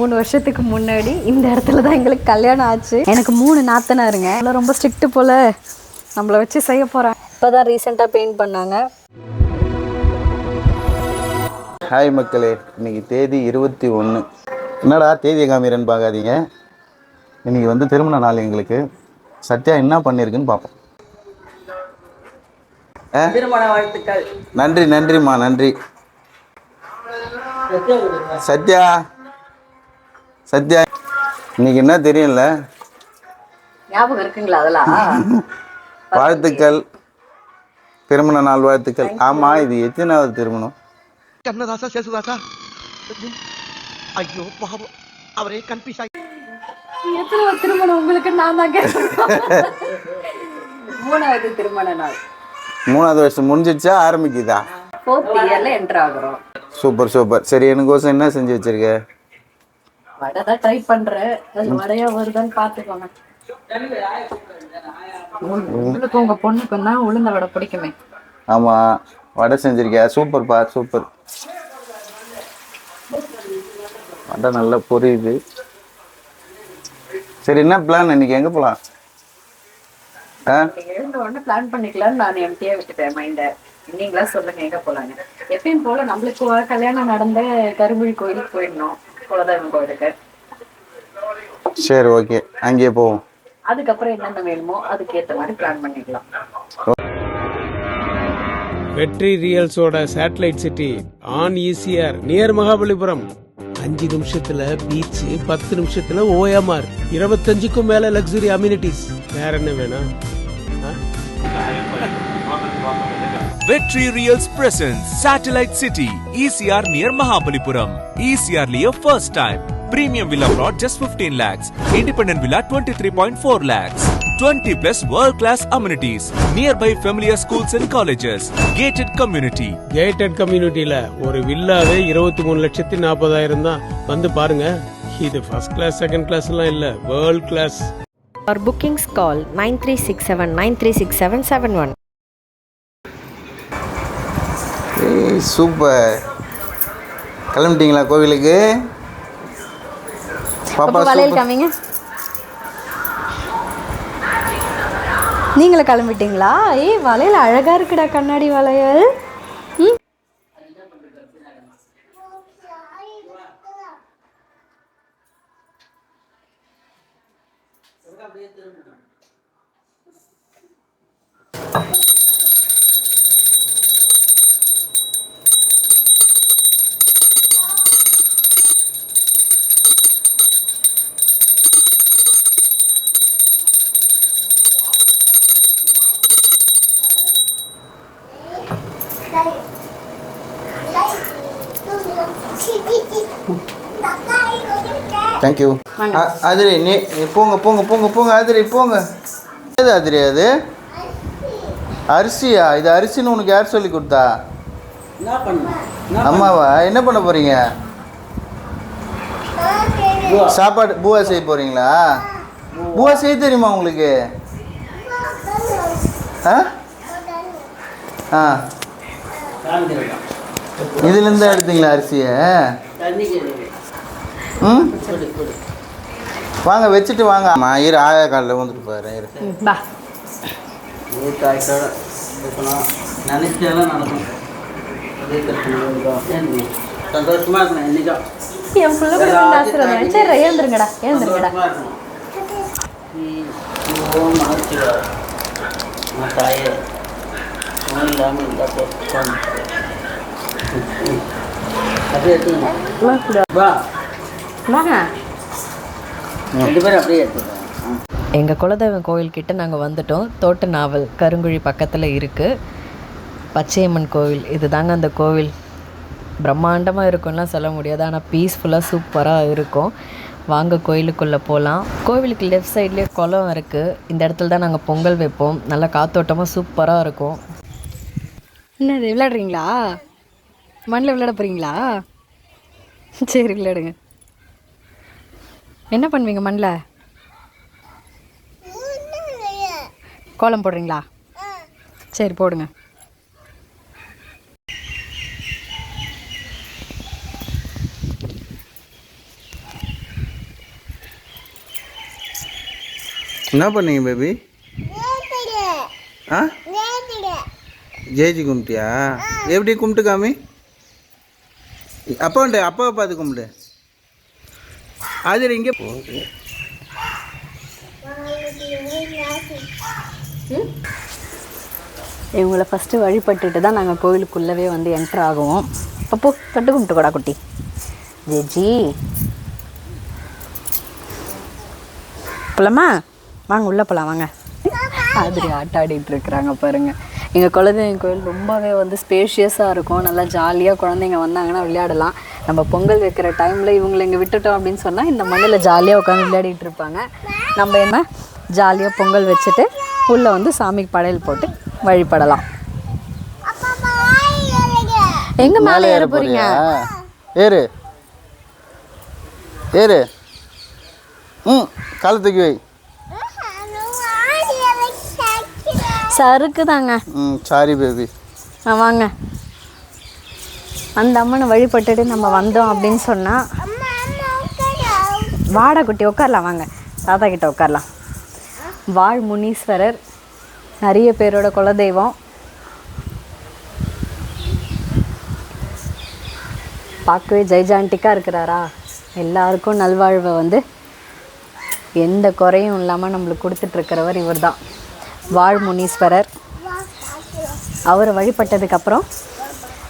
மூணு வருஷத்துக்கு முன்னாடி இந்த இடத்துல தான் எங்களுக்கு கல்யாணம் ஆச்சு. எனக்கு மூணு நாத்தனாருங்க. அதெல்லாம் ரொம்ப ஸ்ட்ரிக்ட் போல நம்மளை வச்சு செய்ய போகிறாங்க இப்போ தான் ரீசெண்டாக பெயிண்ட் பண்ணாங்க. ஹாய் மக்களே இன்னைக்கு தேதி இருபத்தி ஒன்று என்னடா தேதியை காமிரன்னு பார்க்காதீங்க. இன்னைக்கு வந்து திருமண நாள் எங்களுக்கு. சத்யா என்ன பண்ணியிருக்குன்னு பார்ப்போம். ஆ? திருமண வாழ்த்துக்கள். நன்றி நன்றிம்மா நன்றி. சத்யா? சத்யா இன்னைக்கு என்ன தெரியும்ல? ஞாபகம் இருக்குங்களா அதெல்லாம்? வாழ்த்துக்கள். திருமண நாள் வாழ்த்துக்கள். ஆமாம் இது எத்தனாவது திருமணம். கண்ணதாசா சேசுதாசா. ஐயோ பாவம். அவரே கன்ஃபியூஸ் ஆகி எத்தனை திருமணம் உங்களுக்கு நான் தான் கேட்டேன். மூணாவது திருமண நாள். மூணாவது வருஷம் முடிஞ்சிடுச்சா ஆரம்பிக்குதா? ஃபோர்த் இயர்ல என்டர் ஆகுறோம் சூப்பர் சூப்பர். சரி எனக்கோசம் என்ன செஞ்சு வச்சிருக்க? வடை தான் ட்ரை பண்றேன். அது வடையா வருதான்னு பாத்துக்கோங்க உங்களுக்கு உங்க பொண்ணுக்கு தான் உளுந்த வடை பிடிக்குமே. ஆமாம் வடை செஞ்சிருக்கியா? சூப்பர் பா சூப்பர். வடை நல்லா பொரியுது. சரி என்ன பிளான் இன்னைக்கு எங்கே போகலாம் ஆ? நீங்க எழுந்த உடனே பிளான் பண்ணிக்கலாம்னு நான் எம்டியா விட்டுட்டேன் மைண்ட நீங்களா சொல்லுங்க எங்க போலாங்க எப்பயும் போல நம்மளுக்கு கல்யாணம் நடந்த கருங்குழி கோயிலுக்கு போயிடணும் சரி ஓகே. அங்கேயே போவோம். அதுக்கப்புறம் என்னென்ன வேணுமோ அதுக்கு ஏத்த மாதிரி பிளான் பண்ணிக்கலாம். Vetri ரியல்ஸோட satellite city on ECR near Mahabalipuram. அஞ்சு நிமிஷத்துல பீச் பத்து நிமிஷத்துல ஓஎம்ஆர் இருபத்தஞ்சுக்கும் மேல லக்ஸுரி அம்யூனிட்டிஸ் வேற என்ன வேணும்? Vetri Reals presents Satellite City, ECR near Mahabalipuram. ECR Leo first time. Premium villa plot just 15 lakhs. Independent villa 23.4 lakhs. 20 plus world class amenities. Nearby familiar schools and colleges. Gated community. Gated கம்யூனிட்டியில ஒரு வில்லாவே இருபத்தி மூணு லட்சத்தி நாற்பதாயிரம் தான் வந்து பாருங்க இது first class second class எல்லாம் இல்ல world class For bookings, call 9367 936771. ஏய் சூப்பர். கிளம்பிட்டீங்களா கோவிலுக்கு? பாப்பா வளையல் காமிங்க நீங்களும் கிளம்பிட்டீங்களா? ஏய் வளையல் அழகா இருக்குடா கண்ணாடி வளையல் ம் தேங்க்யூ அதிரி நீ நீ போங்க போங்க போங்க போங்க அதிரி போங்க. ஏது அதிரி அது? அரிசியா? இது அரிசின்னு உனக்கு யார் சொல்லி கொடுத்தா? என்ன பண்ண? அம்மாவா? என்ன பண்ண போறீங்க? சாப்பாடு பூவா செய்ய போறீங்களா? பூவா. செய்ய தெரியுமா உங்களுக்கு? ஆ? ஆ. இதுலேருந்து எடுத்தீங்களா அரிசியை? ம்? வாங்க வச்சுட்டு வாங்க. அம்மா இரு ஆயா காலில் வந்துட்டு பாரு இரு. பா. சந்தோஷமா இருக்கணும் என்னைக்கும் என் பிள்ளை கூட ஆசீர்வாதம் சரி ஏந்திருங்கடா ஏந்திருங்கடா போதும் அப்படியே எடுத்துக்கணும் வாங்க. ரெண்டு பேரும் அப்படியே எடுத்துக்கலாம் எங்கள் குலதெய்வம் கோயில்கிட்ட நாங்கள் வந்துட்டோம். தோட்ட நாவல் கருங்குழி பக்கத்தில் இருக்குது பச்சையம்மன் கோவில் இதுதாங்க அந்த கோவில். பிரம்மாண்டமாக இருக்கும்லாம் சொல்ல முடியாது. ஆனால் பீஸ்ஃபுல்லாக சூப்பராக இருக்கும். வாங்க கோயிலுக்குள்ளே போகலாம் கோவிலுக்கு லெஃப்ட் சைட்லேயே குளம் இருக்குது இந்த இடத்துல தான் நாங்கள் பொங்கல் வைப்போம். நல்லா காத்தோட்டமாக சூப்பராக இருக்கும். என்னது விளையாடுறீங்களா? மண்ணில் விளையாட போகிறீங்களா சரி விளையாடுங்க. என்ன பண்ணுவீங்க மண்ணில் கோலம் போடுறீங்களா? சரி போடுங்க. என்ன பண்ணீங்க பேபி ஆ? ஜேஜி கும்பிட்டியா? எப்படி கும்பிட்டு காமி? அப்பான்ட்டு அப்பாவை பார்த்து கும்பிடு. அது இங்கே போகுது இவங்கள ஃபஸ்ட்டு வழிபட்டுட்டு தான் நாங்கள் கோவிலுக்குள்ளவே வந்து என்ட்ரு ஆகுவோம். அப்போ தொட்டு கும்பிட்டு கூடா குட்டி. ஜேஜி. போலாமா? வாங்க உள்ளே போகலாம் வாங்க. மாதிரி ஆட்டாடிட்டு இருக்கிறாங்க பாருங்கள் எங்கள் குலதெய்வம் கோயில் ரொம்பவே வந்து ஸ்பேஷியஸாக இருக்கும். நல்லா ஜாலியாக குழந்தைங்க வந்தாங்கன்னா விளையாடலாம். நம்ம பொங்கல் வைக்கிற டைமில் இவங்களை இங்கே விட்டுட்டோம் அப்படின்னு சொன்னால் இந்த மண்ணில் ஜாலியாக உட்காந்து விளையாடிட்டு இருப்பாங்க. நம்ம என்ன? ஜாலியாக பொங்கல் வச்சுட்டு உள்ளே வந்து சாமிக்கு படையல் போட்டு வழிபடலாம். எங்க மேலே ஏற போறீங்க? ஏறு. ஏறு. ம் காலை தூக்கி வை. சறுக்கு தாங்க ம் சாரி பேபி வாங்க. அந்த அம்மனை வழிபட்டுட்டு நம்ம வந்தோம் அப்படின்னு சொன்னால் வாடா குட்டி உட்காரலாம் வாங்க. தாத்தா கிட்ட உட்காரலாம். வாழ் முனீஸ்வரர் நிறைய பேரோட குலதெய்வம். பார்க்கவே ஜெய்ஜாண்டிக்காக இருக்கிறாரா? எல்லாருக்கும் நல்வாழ்வை வந்து எந்த குறையும் இல்லாமல் நம்மளுக்கு கொடுத்துட்ருக்கிறவர் இவர் தான் வாழ் முனீஸ்வரர். அவரை வழிபட்டதுக்கப்புறம்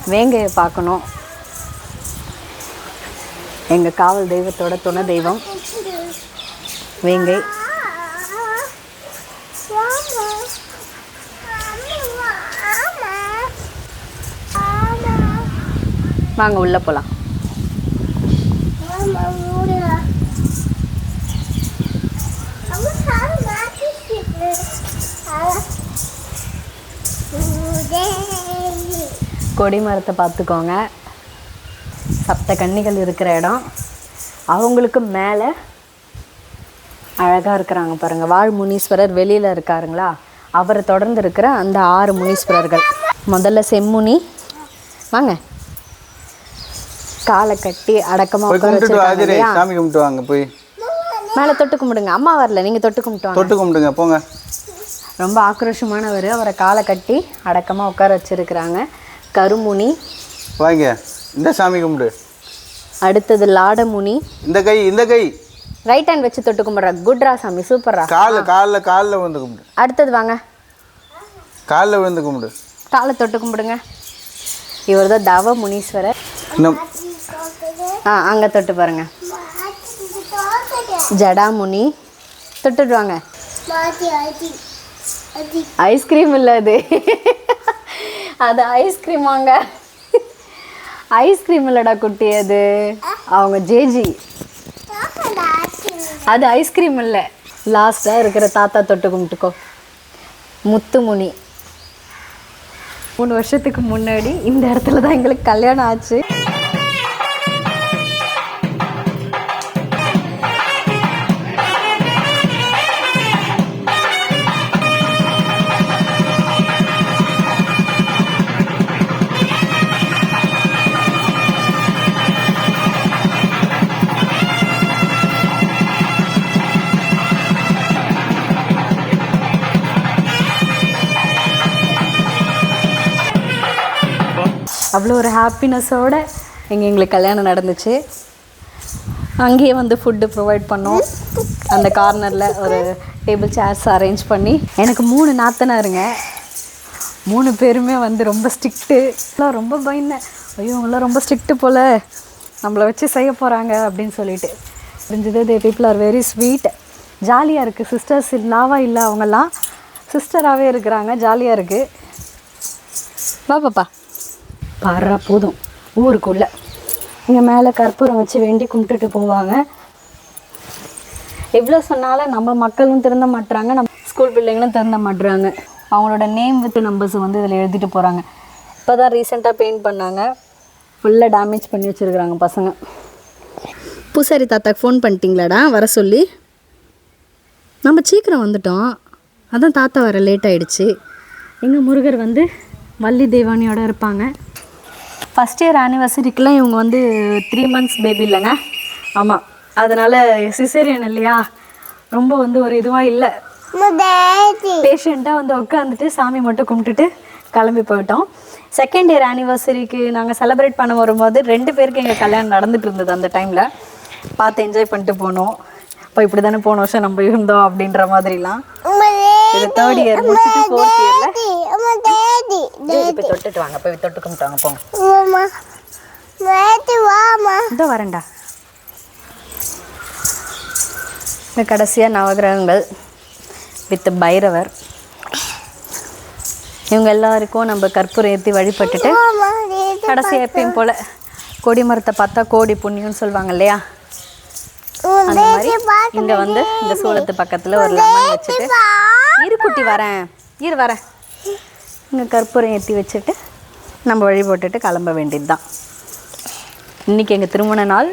வேங்கையை பார்க்கணும். எங்கள் காவல் தெய்வத்தோட துணை தெய்வம். வேங்கை. வாங்க உள்ளே போகலாம் கொடி மரத்தை பார்த்துக்கோங்க. சப்த கன்னிகள் இருக்கிற இடம். அவங்களுக்கு மேலே அழகாக இருக்கிறாங்க பாருங்கள் வாழ் முனீஸ்வரர் வெளியில் இருக்காருங்களா? அவரை தொடர்ந்து இருக்கிற அந்த ஆறு முனீஸ்வரர்கள். முதல்ல செம்முனி. வாங்க. காலை கட்டி அடக்கமாக சாமி கும்பிட்டு வாங்க போய். மேலே தொட்டு கும்பிடுங்க. அம்மா வரல. நீங்கள் தொட்டு கும்பிட்டு தொட்டு கும்பிடுங்க போங்க. ரொம்ப ஆக்ரோஷமானவர். அவரை காலை கட்டி அடக்கமாக உட்கார வச்சிருக்கிறாங்க. கருமுனி. வாங்க இந்த சாமி கும்பிடு. அடுத்தது லாடமுனி. இந்த கை இந்த கை. ரைட் ஹேண்ட் வச்சு தொட்டு கும்பிட்றா. குட்ரா சாமி சூப்பர்ரா. காலில் காலில் காலில் விழுந்து கும்பிடு. அடுத்தது வாங்க. காலில் விழுந்து கும்பிடு. காலை தொட்டு கும்பிடுங்க. இவர் தான் தவ முனீஸ்வரர். ஆ அங்கே தொட்டு பாருங்க. ஜடாமுனி. தொட்டுட்டு வாங்க. ஐஸ்கிரீம் இல்லை அது. அது ஐஸ்கிரீம் வாங்க. ஐஸ்கிரீம் இல்லடா குட்டி அது. அவங்க ஜேஜி அது ஐஸ்கிரீம் இல்லை. லாஸ்ட்டாக இருக்கிற தாத்தா தொட்டு கும்பிட்டுக்கோ. முத்துமுனி. மூணு வருஷத்துக்கு முன்னாடி இந்த இடத்துல தான் எங்களுக்கு கல்யாணம் ஆச்சு. அவ்வளோ ஒரு ஹாப்பினஸோட இங்கே எங்களுக்கு கல்யாணம் நடந்துச்சு. அங்கேயே வந்து ஃபுட்டு ப்ரொவைட் பண்ணோம். அந்த கார்னரில் ஒரு டேபிள் சேர்ஸ் அரேஞ்ச் பண்ணி. எனக்கு மூணு நாத்தனாருங்க. மூணு பேருமே வந்து ரொம்ப ஸ்ட்ரிக்ட்டு எல்லாம் ரொம்ப பயந்தேன் ஐயோ அவங்களாம் ரொம்ப ஸ்ட்ரிக்ட்டு போல். நம்மளை வச்சு செய்ய போகிறாங்க அப்படின்னு சொல்லிட்டு. புரிஞ்சது? They people are very sweet ஜாலியாக இருக்குது சிஸ்டர்ஸ் இல்லாவா இல்லை அவங்கெல்லாம். சிஸ்டராகவே இருக்கிறாங்க. ஜாலியாக இருக்குது வா பாப்பா. பாடுறா போதும். ஊருக்குள்ளே. இங்கே மேலே கற்பூரம் வச்சு வேண்டி கும்பிட்டுட்டு போவாங்க. எவ்வளோ சொன்னாலும் நம்ம மக்களும் திருந்த மாட்டுறாங்க நம்ம ஸ்கூல் பிள்ளைங்களும் திருந்த மாட்டுறாங்க அவங்களோட நேம் வித் நம்பர்ஸ் வந்து இதில் எழுதிட்டு போகிறாங்க இப்போ தான் ரீசெண்டாக பெயிண்ட் பண்ணாங்க. ஃபுல்லாக டேமேஜ் பண்ணி வச்சுருக்குறாங்க பசங்க. பூசாரி தாத்தாக்கு ஃபோன் பண்ணிட்டீங்களாடா? வர சொல்லி. நம்ம சீக்கிரம் வந்துட்டோம். அதான் தாத்தா வர லேட் ஆயிடுச்சு. எங்கள் முருகர் வந்து வள்ளி தெய்வானியோட இருப்பாங்க. ஃபஸ்ட் இயர் ஆனிவர்சரிக்கெலாம் இவங்க வந்து த்ரீ மந்த்ஸ் பேபி இல்லைங்க. ஆமாம் அதனால் சிசேரியன் இல்லையா? ரொம்ப வந்து ஒரு இதுவாக இல்லை. பேஷண்ட்டாக வந்து உட்காந்துட்டு சாமி மட்டும் கும்பிட்டுட்டு கிளம்பி போயிட்டோம். செகண்ட் இயர் ஆனிவர்சரிக்கு நாங்கள் செலிப்ரேட் பண்ண வரும்போது ரெண்டு பேருக்கு எங்கள் கல்யாணம் நடந்துட்டு இருந்தது அந்த டைமில் பார்த்து என்ஜாய் பண்ணிட்டு போனோம். இப்போ இப்படி தானே போன வருஷம் நம்ம இருந்தோம் அப்படின்ற மாதிரிலாம். இது தேர்ட் இயர் முடிச்சுட்டு ஃபோர்த் இயரில் போய் தொட்டுட்டு வாங்க. போய் தொட்டு கும்பிட்டு வாங்க போங்க இதோ வரேன்டா. இந்த கடைசியாக நவகிரகங்கள் வித் பைரவர். இவங்க எல்லாருக்கும் நம்ம கற்பூரம் ஏற்றி வழிபட்டுட்டு கடைசியாக எப்பயும் போல் கொடி மரத்தை பார்த்தா கோடி புண்ணியம்னு சொல்லுவாங்க இல்லையா? அந்த மாதிரி இங்கே வந்து இந்த சூளத்து பக்கத்தில் ஒரு லெமன் வச்சுட்டு இரு குட்டி வரேன். இரு வரேன். இங்கே கற்பூரம் ஏற்றி வச்சுட்டு நம்ம வழிபட்டுட்டு கிளம்ப வேண்டியது தான் இன்றைக்கி எங்கள் திருமண நாள்.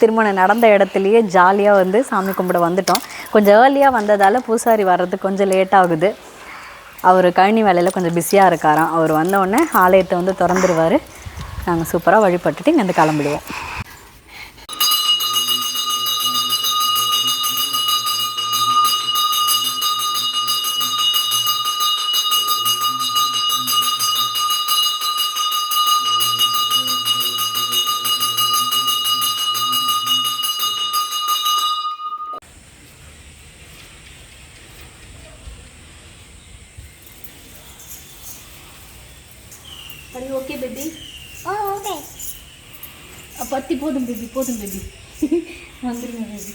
திருமணம் நடந்த இடத்துலையே ஜாலியாக வந்து சாமி கும்பிட வந்துட்டோம். கொஞ்சம் ஏர்லியாக வந்ததால் பூசாரி வர்றதுக்கு கொஞ்சம் லேட் ஆகுது. அவர் கழனி வேலையில் கொஞ்சம் பிஸியாக இருக்காராம். அவர் வந்தோடனே ஆலயத்தை வந்து திறந்துருவார். நாங்கள் சூப்பராக வழிபட்டுட்டு இங்கேருந்து கிளம்பிடுவோம். சரி ஓகே பேபி பத்தி போதும் பேபி போதும் பேபி வந்துருங்க பேபி